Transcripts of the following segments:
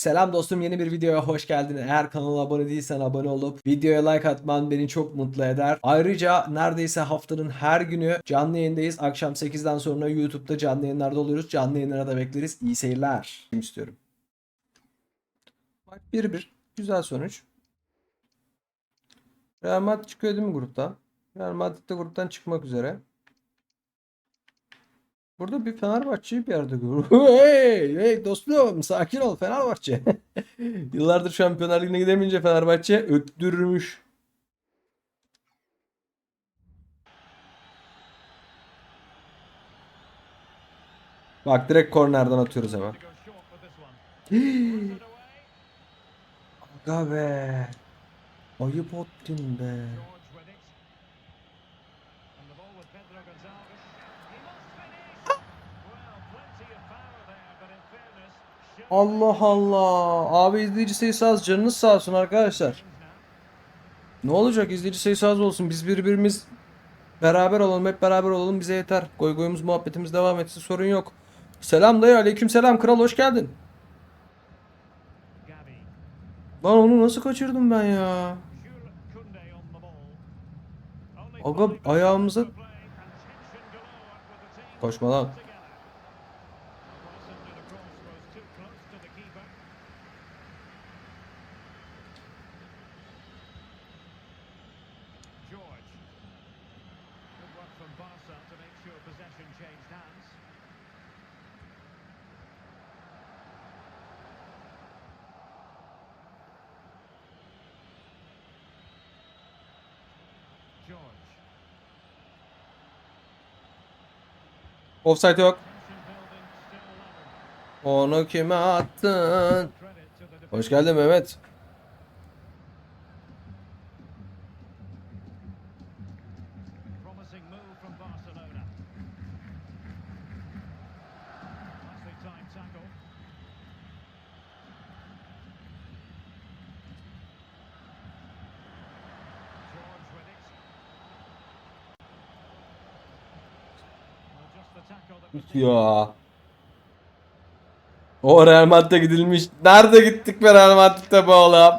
Selam dostum yeni bir videoya hoş geldin. Eğer kanala abone değilsen abone olup videoya like atman beni çok mutlu eder. Ayrıca neredeyse haftanın her günü canlı yayındayız. Akşam 8'den sonra YouTube'da canlı yayınlarda oluyoruz. Canlı yayınlara da bekleriz. İyi seyirler. istiyorum. Bak 1-1. Güzel sonuç. Real Madrid çıkıyor değil mi gruptan? Real Madrid de gruptan çıkmak üzere. Burada bir Fenerbahçe'yi bir yerde görüyorum. Hey, hey dostum sakin ol Fenerbahçe. Yıllardır Şampiyonlar Ligi'ne gidemeyince Fenerbahçe öttürmüş. Bak direkt kornerden atıyoruz hemen. Aga be. Ayıp ettin be. Allah Allah. Abi izleyici sayısı az. Canınız sağ olsun arkadaşlar. Ne olacak izleyici sayısı az olsun. Biz birbirimiz beraber olalım. Hep beraber olalım. Bize yeter. Goy goyumuz muhabbetimiz devam etsin. Sorun yok. Selam dayı. Aleyküm selam. Kral hoş geldin. Lan onu nasıl kaçırdım ben ya? Aga ayağımıza koşma lan. George. Offside yok. Onu kime attın? Hoş geldin Mehmet. Ya. O Real Madrid'e gidilmiş. Nerede gittik be Real Madrid'e be oğlum?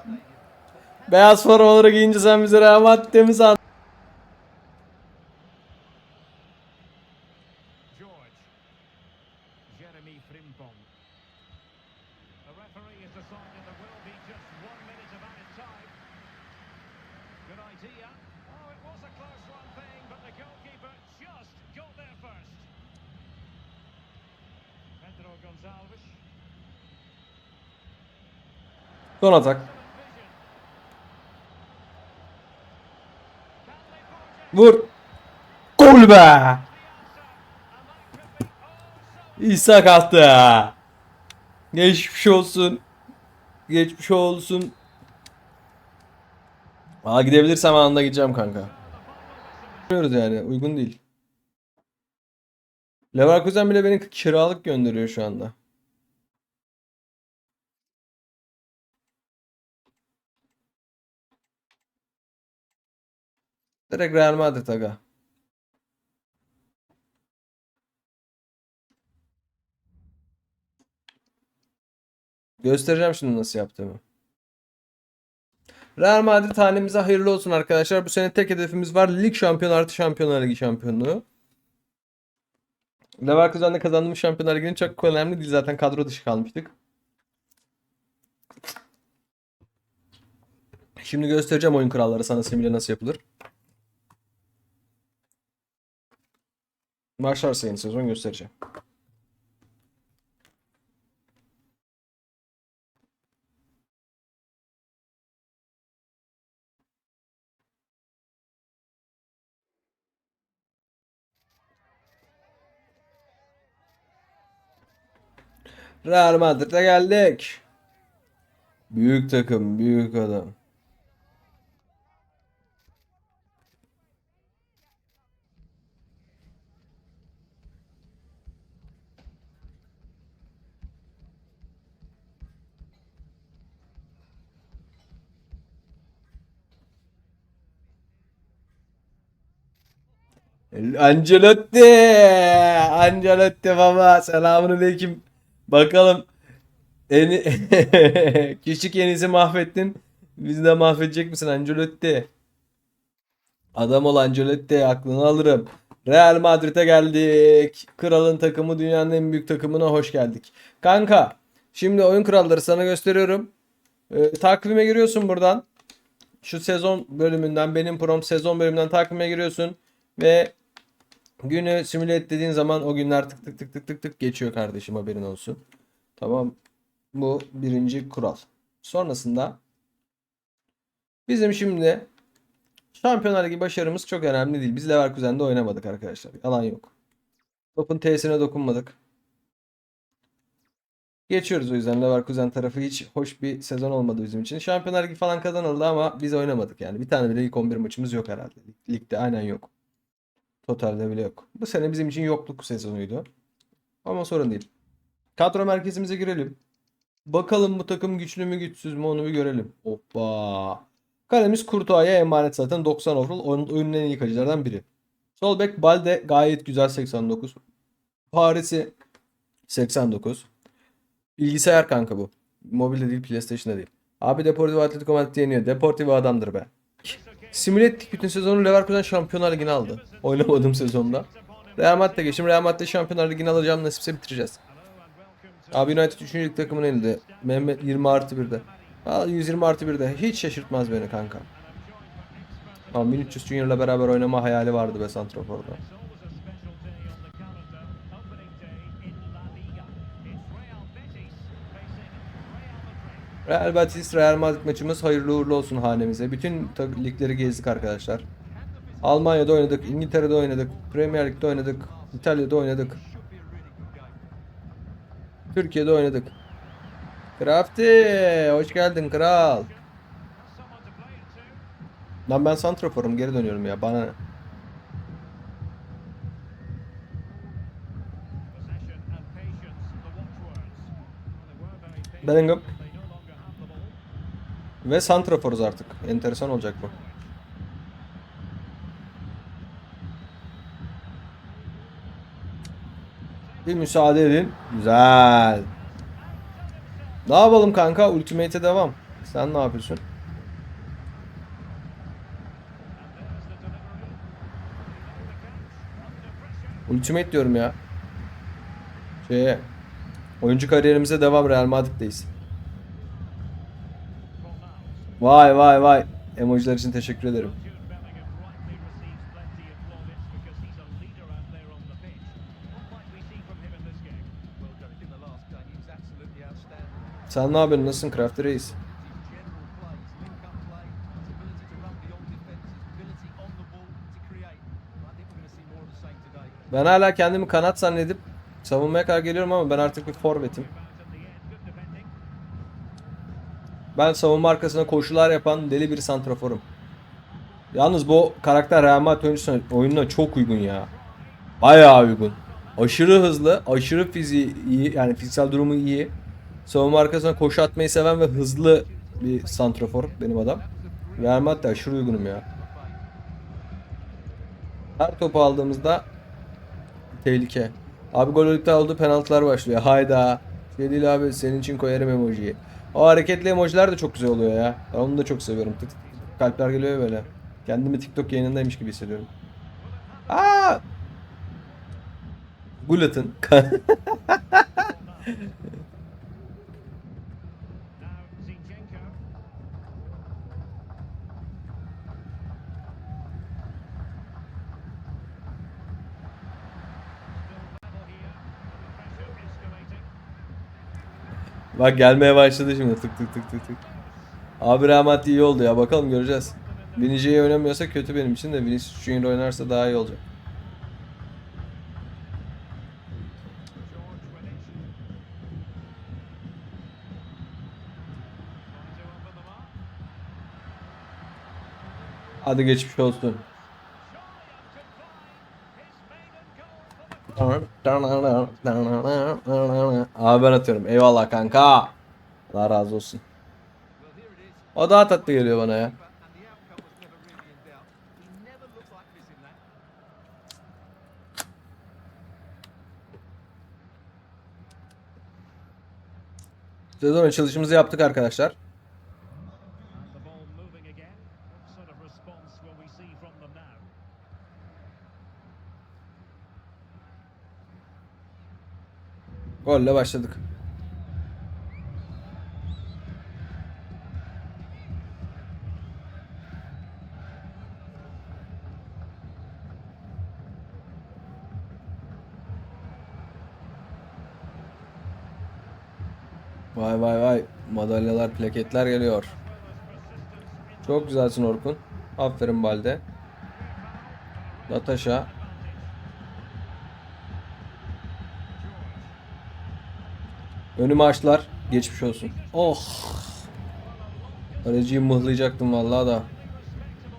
Beyaz formaları giyince sen bize Real Madrid'e mi sandın? Son atak. Vur. Gol be. İsa kalktı. Geçmiş olsun. Geçmiş olsun. Aa gidebilirsem anında gideceğim kanka. Bilmiyoruz yani uygun değil. Leverkusen bile beni kiralık gönderiyor şu anda. Direkt Real Madrid aga. Göstereceğim şimdi nasıl yaptığımı. Real Madrid hanemize hayırlı olsun arkadaşlar. Bu sene tek hedefimiz var. Lig şampiyonu artı Şampiyonlar Ligi şampiyonluğu. Leverkusen'de kazandığımız Şampiyonlar Ligi'nin çok önemli değil. Zaten kadro dışı kalmıştık. Şimdi göstereceğim oyun kuralları sana simüle nasıl yapılır. Başlarsa yeni sezon göstereceğim. Real Madrid'e geldik. Büyük takım, büyük adam. Ancelotti. Ancelotti baba. Selamünaleyküm. Bakalım Eni... Küçük Enis'i mahvettin. Bizi de mahvedecek misin Ancelotti? Adam ol Ancelotti aklını alırım. Real Madrid'e geldik. Kralın takımı dünyanın en büyük takımına hoş geldik. Kanka şimdi oyun kuralları sana gösteriyorum. Ee, takvime giriyorsun buradan. Şu sezon bölümünden benim prom sezon bölümünden takvime giriyorsun. Ve günü simüle et dediğin zaman o günler tık tık tık tık tık tık geçiyor kardeşim haberin olsun. Tamam. Bu birinci kural. Sonrasında bizim şimdi Şampiyonlar Ligi başarımız çok önemli değil. Biz Leverkusen'de oynamadık arkadaşlar. Yalan yok. Topun T'sine dokunmadık. Geçiyoruz o yüzden Leverkusen tarafı hiç hoş bir sezon olmadı bizim için. Şampiyonlar Ligi falan kazanıldı ama biz oynamadık yani. Bir tane bile ilk 11 maçımız yok herhalde. Lig- Ligde aynen yok. Totalde bile yok. Bu sene bizim için yokluk sezonuydu. Ama sorun değil. Kadro merkezimize girelim. Bakalım bu takım güçlü mü güçsüz mü onu bir görelim. Hoppa. Kalemiz Kurtuğa'ya emanet zaten 90 overall. Onun oyunun en iyi kalecilerden biri. Sol bek Balde gayet güzel 89. Paris'i 89. Bilgisayar kanka bu. Mobilde değil PlayStation'da değil. Abi Deportivo Atletico Madrid yeniyor. Deportivo adamdır be. Simüle ettik bütün sezonu Leverkusen Şampiyonlar Ligi'ni aldı. Oynamadığım sezonda. Real Madrid'e geçtim. Real Madrid'de Şampiyonlar Ligi'ni alacağım. Nasipse bitireceğiz. Abi United 3. lig takımın elinde. Mehmet 20 artı 1'de. Aa, 120 artı 1'de. Hiç şaşırtmaz beni kanka. Ama 1300 Junior'la beraber oynama hayali vardı be Santrofor'da. Real Betis Real Madrid maçımız hayırlı uğurlu olsun hanemize. Bütün ligleri gezdik arkadaşlar. Almanya'da oynadık, İngiltere'de oynadık, Premier Lig'de oynadık, İtalya'da oynadık. Türkiye'de oynadık. Crafty, hoş geldin kral. Lan ben santraforum geri dönüyorum ya bana? Bellingham. Ve santraforuz artık. Enteresan olacak bu. Bir müsaade edin. Güzel. Ne yapalım kanka? Ultimate'e devam. Sen ne yapıyorsun? Ultimate diyorum ya. Şeye. Oyuncu kariyerimize devam Real Madrid'deyiz. Vay vay vay. Emojiler için teşekkür ederim. Sen ne yapıyorsun? Nasılsın Crafty Reis? Ben hala kendimi kanat zannedip savunmaya kadar geliyorum ama ben artık bir forvetim. Ben savunma arkasına koşular yapan deli bir santraforum. Yalnız bu karakter Real Madrid oyununa çok uygun ya. Bayağı uygun. Aşırı hızlı, aşırı fiziği iyi yani fiziksel durumu iyi. Savunma arkasına koşu atmayı seven ve hızlı bir santrafor benim adam. Real Madrid'de aşırı uygunum ya. Her topu aldığımızda tehlike. Abi gol oldu penaltılar başlıyor. Hayda. Şey değil abi senin için koyarım emojiyi. O hareketli emojiler de çok güzel oluyor ya. Ben onu da çok seviyorum. Tık tık tık kalpler geliyor böyle. Kendimi TikTok yayınındaymış gibi hissediyorum. Aa! Gulat'ın. Bak gelmeye başladı şimdi tık tık tık tık tık. Abi rahmet iyi oldu ya bakalım göreceğiz. Vinicius'u oynamıyorsa kötü benim için de Vinicius Junior oynarsa daha iyi olacak. Hadi geçmiş olsun. Abi ben atıyorum. Eyvallah kanka. Allah razı olsun. O daha tatlı geliyor bana ya. Sezon açılışımızı yaptık arkadaşlar. Golle başladık. Vay vay vay. Madalyalar, plaketler geliyor. Çok güzelsin Orkun. Aferin Balde. Natasha. Önümü açtılar. Geçmiş olsun. Oh. Aracıyı mıhlayacaktım vallahi da.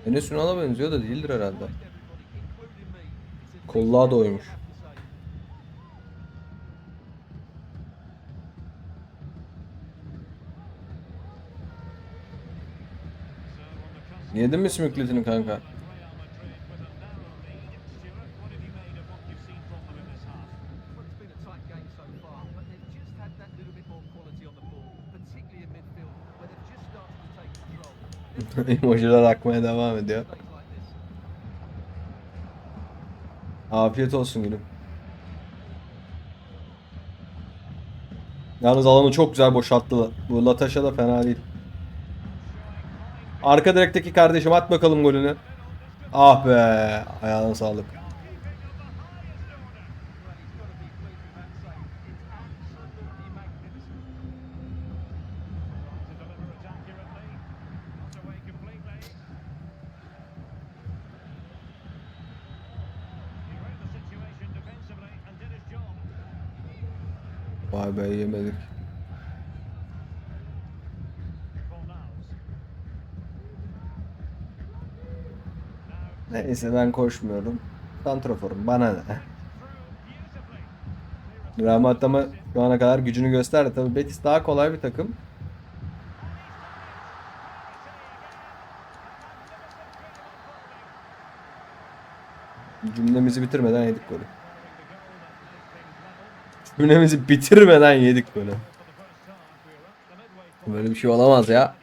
Enes Ünal'a benziyor da değildir herhalde. Kolluğa doymuş. Yedin mi simükletini kanka? Emojiler akmaya devam ediyor. Afiyet olsun gülüm. Yalnız alanı çok güzel boşalttılar. Bu Lataşa da fena değil. Arka direkteki kardeşim at bakalım golünü. Ah be. Ayağına sağlık. Be yemedik. Neyse ben koşmuyorum. Santroforum bana ne. through beautifully. Rahmat ama şu ana kadar gücünü gösterdi. Tabii Betis daha kolay bir takım. Cümlemizi bitirmeden yedik golü. Cümlemizi bitirmeden yedik golü. Böyle bir şey olamaz ya.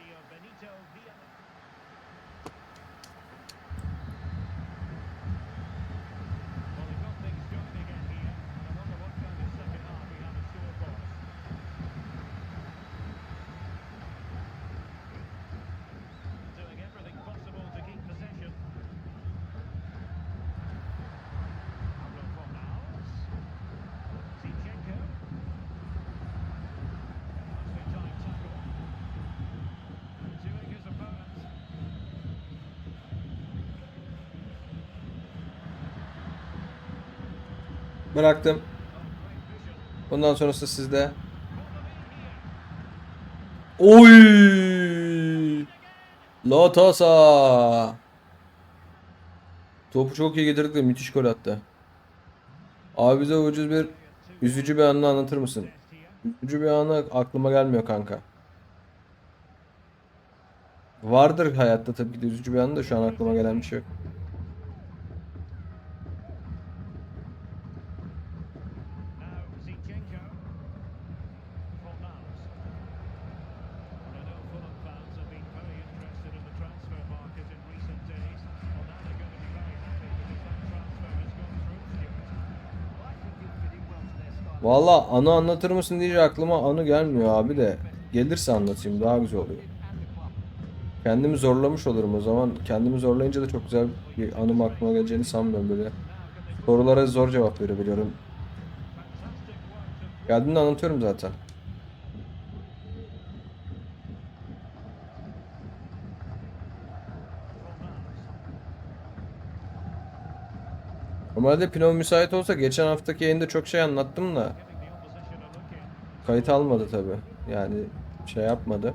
Bıraktım. Bundan sonrası sizde. Oy! Lotasa. Topu çok iyi getirdik de müthiş gol attı. Abi bize ucuz bir üzücü bir anını anlatır mısın? Üzücü bir anı aklıma gelmiyor kanka. Vardır hayatta tabii ki de üzücü bir anı da şu an aklıma gelen bir şey yok. Valla anı anlatır mısın deyince aklıma anı gelmiyor abi de. Gelirse anlatayım daha güzel oluyor. Kendimi zorlamış olurum o zaman. Kendimi zorlayınca da çok güzel bir anım aklıma geleceğini sanmıyorum böyle. Sorulara zor cevap verebiliyorum. Geldiğinde anlatıyorum zaten. Normalde Pino müsait olsa geçen haftaki yayında çok şey anlattım da kayıt almadı tabi. Yani şey yapmadı.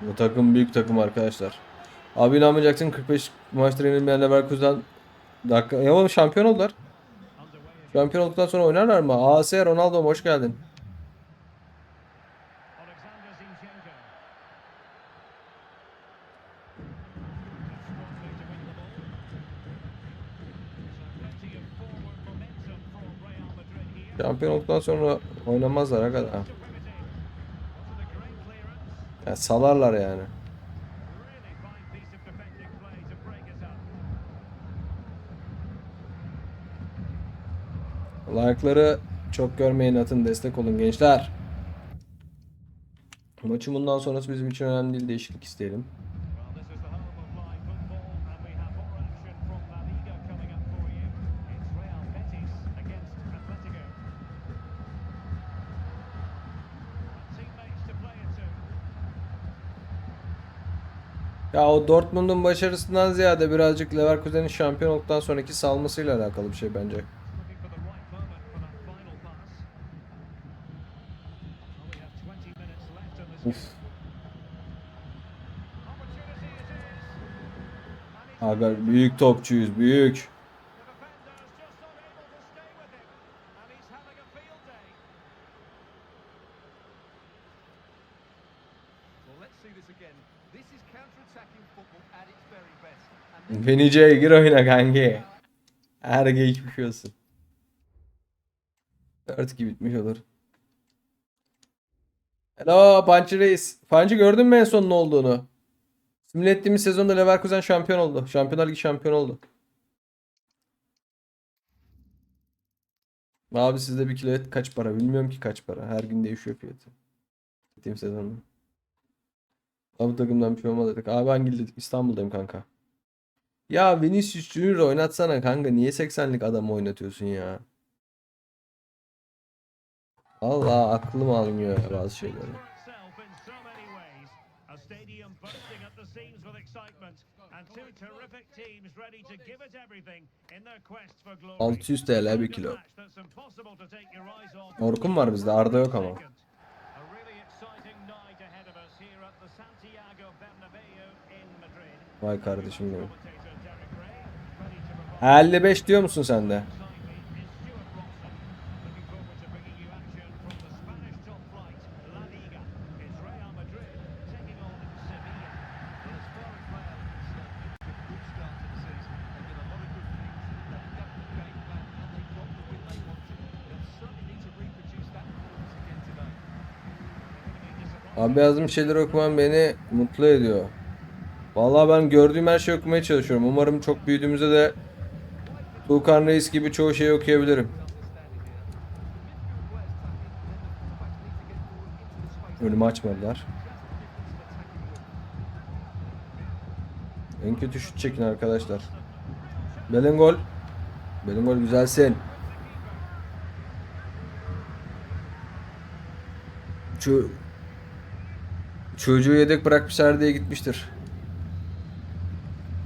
Bu takım büyük takım arkadaşlar. Abi inanmayacaksın 45 maçta yenilmeyen Leverkusen dakika ya oğlum şampiyon oldular. Şampiyon olduktan sonra oynarlar mı? AS Ronaldo hoş geldin. Şampiyon olduktan sonra oynamazlar aga da. To win it in. Wasn't a great clearance. Ya salarlar yani. Like'ları çok görmeyin atın destek olun gençler. Maçın bundan sonrası bizim için önemli değil değişiklik isteyelim. Ya o Dortmund'un başarısından ziyade birazcık Leverkusen'in şampiyon olduktan sonraki salmasıyla alakalı bir şey bence. Looking for the right moment C gir oyna kanki. Her geçmiş olsun. 4-2 bitmiş olur. Hello Punch Reis. Punch'ı gördün mü en son ne olduğunu? Simüle ettiğimiz sezonda Leverkusen şampiyon oldu. Şampiyonlar Ligi şampiyon oldu. Abi sizde bir kilo et kaç para? Bilmiyorum ki kaç para. Her gün değişiyor fiyatı. Ettiğim sezonda. Abi takımdan bir şey olmadı dedik. Abi hangi ilde? İstanbul'dayım kanka. Ya Vinicius Junior oynatsana kanka. Niye 80'lik adamı oynatıyorsun ya? Allah aklım almıyor bazı şeyleri. for itself in so many ways. A stadium bursting at the seams with excitement, and two terrific teams ready to give it everything in their quest for glory. 600 TL bir kilo. Orkun var bizde. Arda yok ama. Vay kardeşim benim. Commentator Derek Ray, ready to provide 55 diyor musun sen de? Abi yazdığım şeyleri okuman beni mutlu ediyor. Vallahi ben gördüğüm her şeyi okumaya çalışıyorum. Umarım çok büyüdüğümüzde de Tuğkan Reis gibi çoğu şeyi okuyabilirim. Önümü açmadılar. En kötü şut çekin arkadaşlar. Belengol. Belengol güzelsin. Şu çocuğu yedek bırakmışlar diye gitmiştir.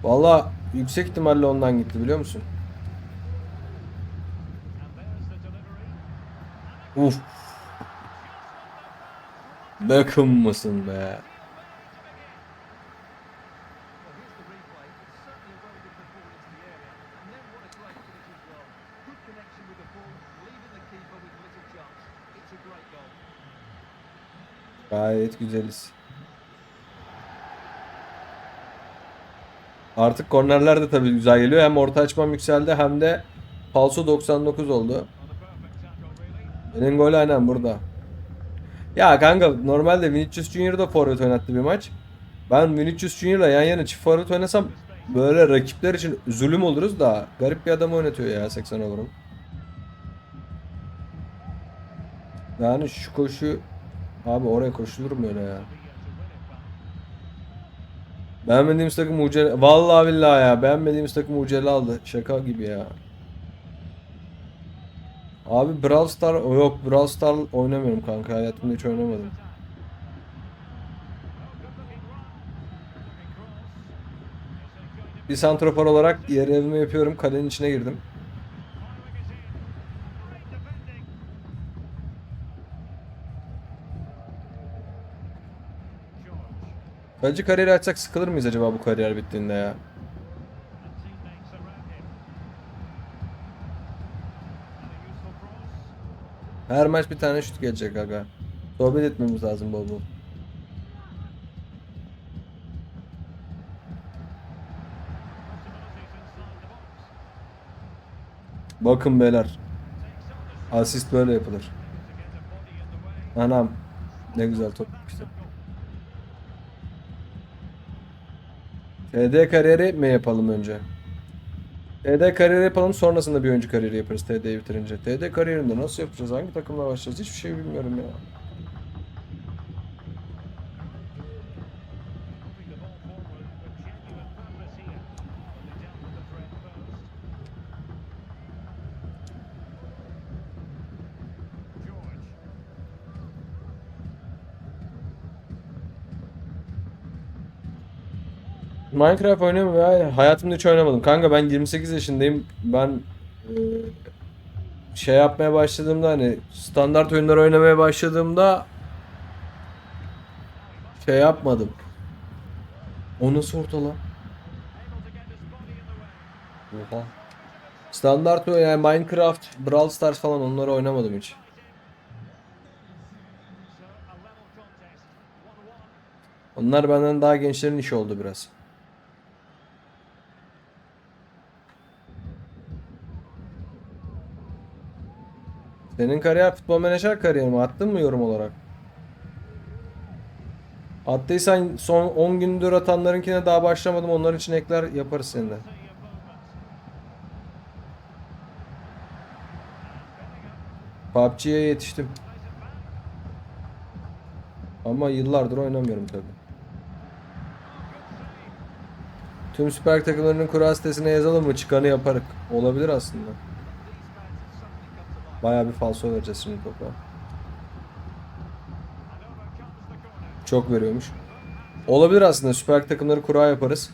Valla yüksek ihtimalle ondan gitti biliyor musun? Uf. Beckham mısın be? Gayet güzeliz. Artık kornerler de tabii güzel geliyor. Hem orta açmam yükseldi hem de falso 99 oldu. Benim gol aynen burada. Ya kanka normalde Vinicius Junior da forvet oynattı bir maç. Ben Vinicius Junior'la yan yana çift forvet oynasam böyle rakipler için zulüm oluruz da garip bir adam oynatıyor ya 80 olurum. Yani şu koşu abi oraya koşulur mu öyle ya? Beğenmediğimiz takım Mucel Vallahi billahi ya beğenmediğimiz takım Mucel aldı. Şaka gibi ya. Abi Brawl Star yok Brawl Star oynamıyorum kanka hayatımda hiç oynamadım. Bir santrafor olarak yer yapıyorum kalenin içine girdim. Kaleci kariyeri açsak sıkılır mıyız acaba bu kariyer bittiğinde ya? Her maç bir tane şut gelecek aga. Sohbet etmemiz lazım bol. Bakın beyler. Asist böyle yapılır. Anam. Ne güzel top işte. TD kariyeri mi yapalım önce? TD kariyeri yapalım sonrasında bir oyuncu kariyeri yaparız TD'yi bitirince. TD kariyerinde nasıl yapacağız? Hangi takımla başlayacağız? Hiçbir şey bilmiyorum ya. Minecraft oynuyorum ya. Hayatımda hiç oynamadım. Kanka ben 28 yaşındayım. Ben şey yapmaya başladığımda hani standart oyunlar oynamaya başladığımda şey yapmadım. O nasıl orta lan? Able to get his body in the way. Oha. Standart oyun yani Minecraft, Brawl Stars falan onları oynamadım hiç. So a level contest. 1-1. Onlar benden daha gençlerin işi oldu biraz. Senin kariyer futbol menajer kariyeri mi? Attın mı yorum olarak? Attıysan son 10 gündür atanlarınkine daha başlamadım. Onlar için ekler yaparız seninle. PUBG'ye yetiştim. Ama yıllardır oynamıyorum tabi. Tüm Süper takımlarının kura sitesine yazalım mı? Çıkanı yaparık. Olabilir aslında. Bayağı bir falso vereceğiz şimdi topa. Çok veriyormuş. Olabilir aslında. Süper takımları kura yaparız.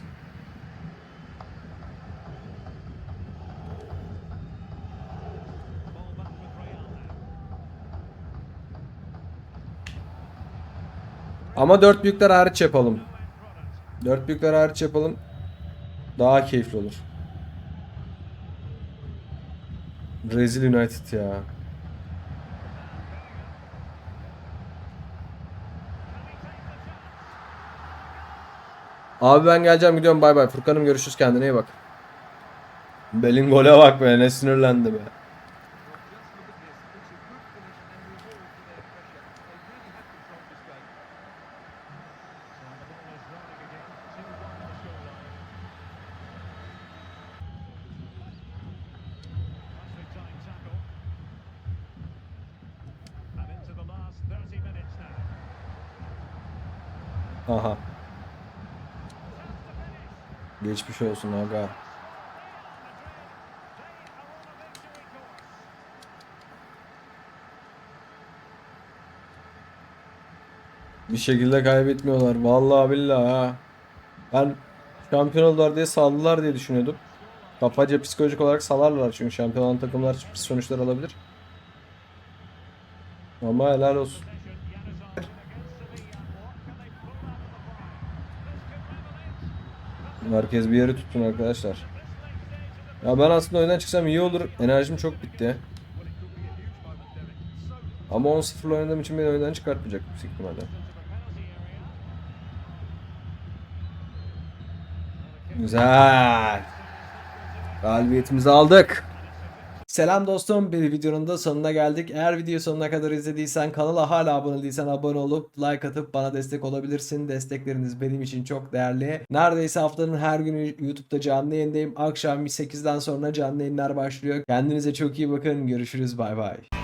Ama dört büyükler hariç yapalım. Dört büyükler hariç yapalım. Daha keyifli olur. Rezil United ya. Abi ben geleceğim gidiyorum bay bay. Furkan'ım görüşürüz kendine iyi bak. Belin gole bak be ne sinirlendi be. Geçmiş olsun aga. Bir şekilde kaybetmiyorlar. Vallahi billahi ha. Ben şampiyon oldular diye saldılar diye düşünüyordum. Kafaca psikolojik olarak salarlar çünkü şampiyon olan takımlar pis sonuçlar alabilir. Ama helal olsun. Herkes bir yeri tutsun arkadaşlar. Ya ben aslında oyundan çıksam iyi olur. Enerjim çok bitti. Ama 10-0 oynadığım için beni oyundan çıkartmayacak yüksek ihtimalle. Güzel. Galibiyetimizi aldık. Selam dostum. Bir videonun da sonuna geldik. Eğer video sonuna kadar izlediysen kanala hala abone değilsen abone olup like atıp bana destek olabilirsin. Destekleriniz benim için çok değerli. Neredeyse haftanın her günü YouTube'da canlı yayındayım. Akşam 8'den sonra canlı yayınlar başlıyor. Kendinize çok iyi bakın. Görüşürüz. Bay bay.